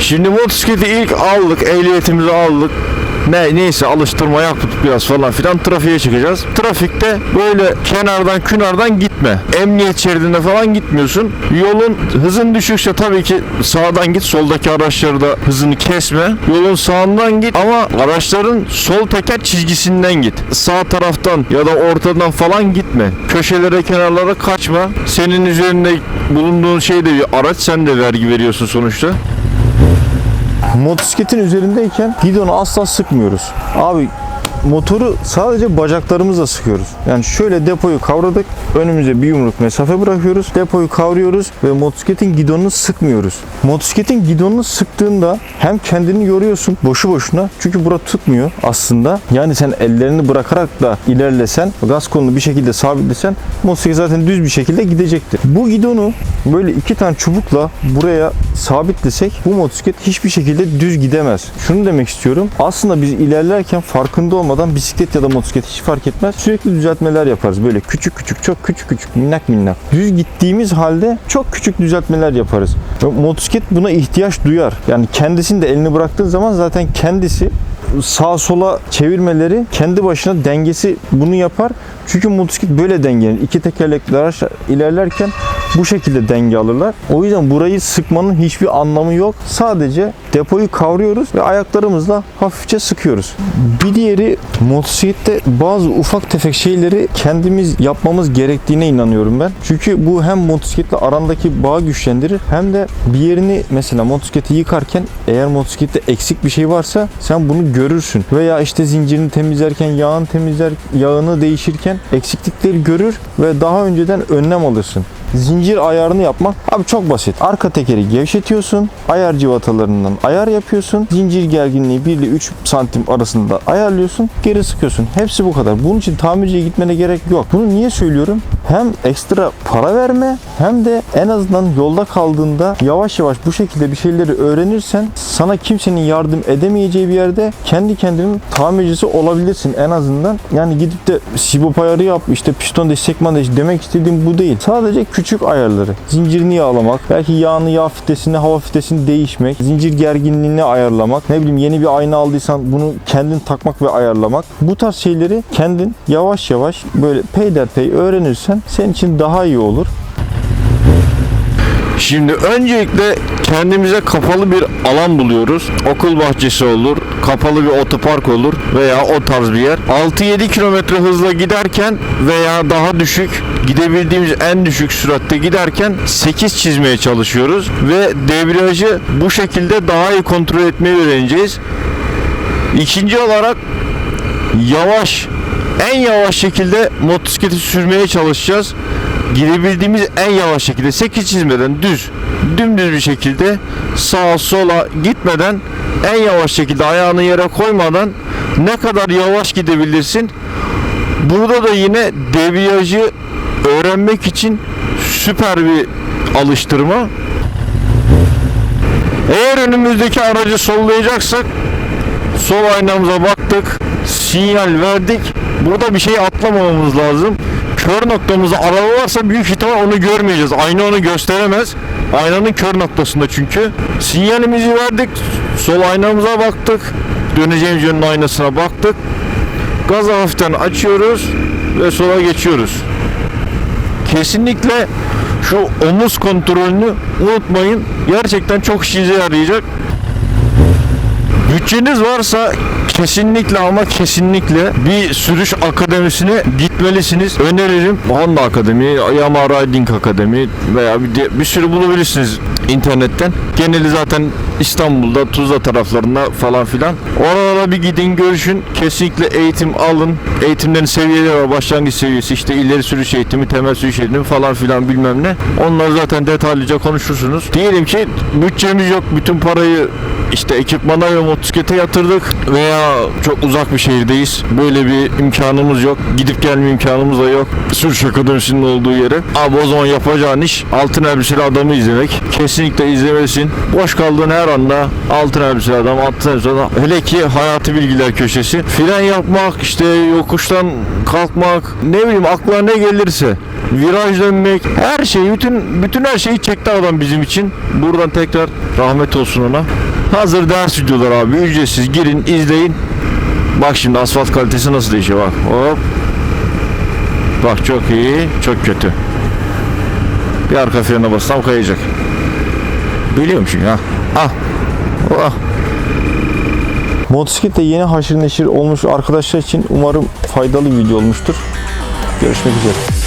Şimdi motosikleti ilk aldık, ehliyetimizi aldık. Ne neyse alıştırma yaptık biraz falan filan trafiğe çıkacağız. Trafikte böyle kenardan künardan gitme. Emniyet şeridinde falan gitmiyorsun. Yolun hızın düşükse tabii ki sağdan git. Soldaki araçları da hızını kesme. Yolun sağından git ama araçların sol teker çizgisinden git. Sağ taraftan ya da ortadan falan gitme. Köşelere kenarlara kaçma. Senin üzerinde bulunduğun şey de bir araç sen de vergi veriyorsun sonuçta. Motosikletin üzerindeyken gidonu asla sıkmıyoruz. Abi motoru sadece bacaklarımızla sıkıyoruz. Yani şöyle depoyu kavradık. Önümüze bir yumruk mesafe bırakıyoruz. Depoyu kavruyoruz ve motosikletin gidonunu sıkmıyoruz. Motosikletin gidonunu sıktığında hem kendini yoruyorsun boşu boşuna. Çünkü bura tutmuyor aslında. Yani sen ellerini bırakarak da ilerlesen, gaz kolunu bir şekilde sabitlesen motosiklet zaten düz bir şekilde gidecektir. Bu gidonu böyle iki tane çubukla buraya sabitlesek bu motosiklet hiçbir şekilde düz gidemez. Şunu demek istiyorum. Aslında biz ilerlerken farkında olmadan bisiklet ya da motosiklet hiç fark etmez. Sürekli düzeltmeler yaparız. Böyle küçük küçük, çok küçük küçük, minnak minnak. Düz gittiğimiz halde çok küçük düzeltmeler yaparız. Motosiklet buna ihtiyaç duyar. Yani kendisini de elini bıraktığın zaman zaten kendisi sağa sola çevirmeleri kendi başına dengesi bunu yapar. Çünkü motosiklet böyle dengelenir. İki tekerlekli araç ilerlerken bu şekilde denge alırlar. O yüzden burayı sıkmanın hiçbir anlamı yok. Sadece depoyu kavruyoruz ve ayaklarımızla hafifçe sıkıyoruz. Bir diğeri motosiklette bazı ufak tefek şeyleri kendimiz yapmamız gerektiğine inanıyorum ben. Çünkü bu hem motosikletle arandaki bağı güçlendirir hem de bir yerini mesela motosikleti yıkarken eğer motosiklette eksik bir şey varsa sen bunu görürsün. Veya işte zincirini temizlerken, yağını temizler, yağını değişirken eksiklikleri görür ve daha önceden önlem alırsın. Zincir ayarını yapmak abi çok basit. Arka tekeri gevşetiyorsun. Ayar civatalarından ayar yapıyorsun. Zincir gerginliği 1 ile 3 santim arasında ayarlıyorsun. Geri sıkıyorsun. Hepsi bu kadar. Bunun için tamirciye gitmene gerek yok. Bunu niye söylüyorum? Hem ekstra para verme hem de en azından yolda kaldığında yavaş yavaş bu şekilde bir şeyleri öğrenirsen sana kimsenin yardım edemeyeceği bir yerde kendi kendinin tamircisi olabilirsin en azından. Yani gidip de sibop ayarı yap işte piston değiş demek istediğim bu değil. Sadece küçük ayarları. Zincirini yağlamak, belki yağını yağ fitesini, hava fitesini değişmek, zincir gerginliğini ayarlamak, ne bileyim yeni bir ayna aldıysan bunu kendin takmak ve ayarlamak. Bu tarz şeyleri kendin yavaş yavaş böyle peyderpey öğrenirsen senin için daha iyi olur. Şimdi öncelikle kendimize kapalı bir alan buluyoruz. Okul bahçesi olur, kapalı bir otopark olur veya o tarz bir yer. 6-7 kilometre hızla giderken veya daha düşük gidebildiğimiz en düşük süratte giderken 8 çizmeye çalışıyoruz ve debriyajı bu şekilde daha iyi kontrol etmeyi öğreneceğiz. İkinci olarak yavaş en yavaş şekilde motosikleti sürmeye çalışacağız. Girebildiğimiz en yavaş şekilde 8 çizmeden düz dümdüz bir şekilde sağa sola gitmeden en yavaş şekilde ayağını yere koymadan ne kadar yavaş gidebilirsin. Burada da yine debriyajı öğrenmek için süper bir alıştırma. Eğer önümüzdeki aracı sollayacaksak sol aynamıza baktık, sinyal verdik. Burada bir şey atlamamamız lazım. Kör noktamızda araba varsa büyük ihtimal onu görmeyeceğiz. Ayna onu gösteremez. Aynanın kör noktasında çünkü. Sinyalimizi verdik. Sol aynamıza baktık. Döneceğimiz yönün aynasına baktık. Gazı hafiften açıyoruz ve sola geçiyoruz. Kesinlikle şu omuz kontrolünü unutmayın. Gerçekten çok işinize yarayacak. Bütçeniz varsa kesinlikle ama kesinlikle bir sürüş akademisine gitmelisiniz. Öneririm Honda Akademi, Yamaha Riding Akademi veya bir, bir sürü bulabilirsiniz internetten. Geneli zaten İstanbul'da, Tuzla taraflarında falan filan. Oralara bir gidin görüşün. Kesinlikle eğitim alın. Eğitimlerin seviyeleri var. Başlangıç seviyesi işte ileri sürüş eğitimi, temel sürüş eğitimi falan filan bilmem ne. Onları zaten detaylıca konuşursunuz. Diyelim ki bütçemiz yok. Bütün parayı işte ekipmana ve motosiklete yatırdık veya çok uzak bir şehirdeyiz. Böyle bir imkanımız yok. Gidip gelme imkanımız da yok. Sürüş akademisinin olduğu yere. Abi o zaman yapacağın iş altın elbiseli adamı izlemek. Kesinlikle izlemelisin. Boş kaldığın her anda altın elbiseli adam, altın elbiseli adam. Hele ki hayatı bilgiler köşesi. Fren yapmak, işte yokuştan kalkmak, ne bileyim aklına ne gelirse. Viraj dönmek, her şeyi, bütün bütün her şeyi çekti adam bizim için. Buradan tekrar rahmet olsun ona. Hazır ders videoları abi ücretsiz girin izleyin. Bak şimdi asfalt kalitesi nasıl değişiyor bak. Hop. Bak çok iyi, çok kötü. Bir arka frene bassam kayacak. Biliyorum çünkü ha. Ah. Oh. Motosikletle yeni haşır neşir olmuş arkadaşlar için umarım faydalı video olmuştur. Görüşmek üzere.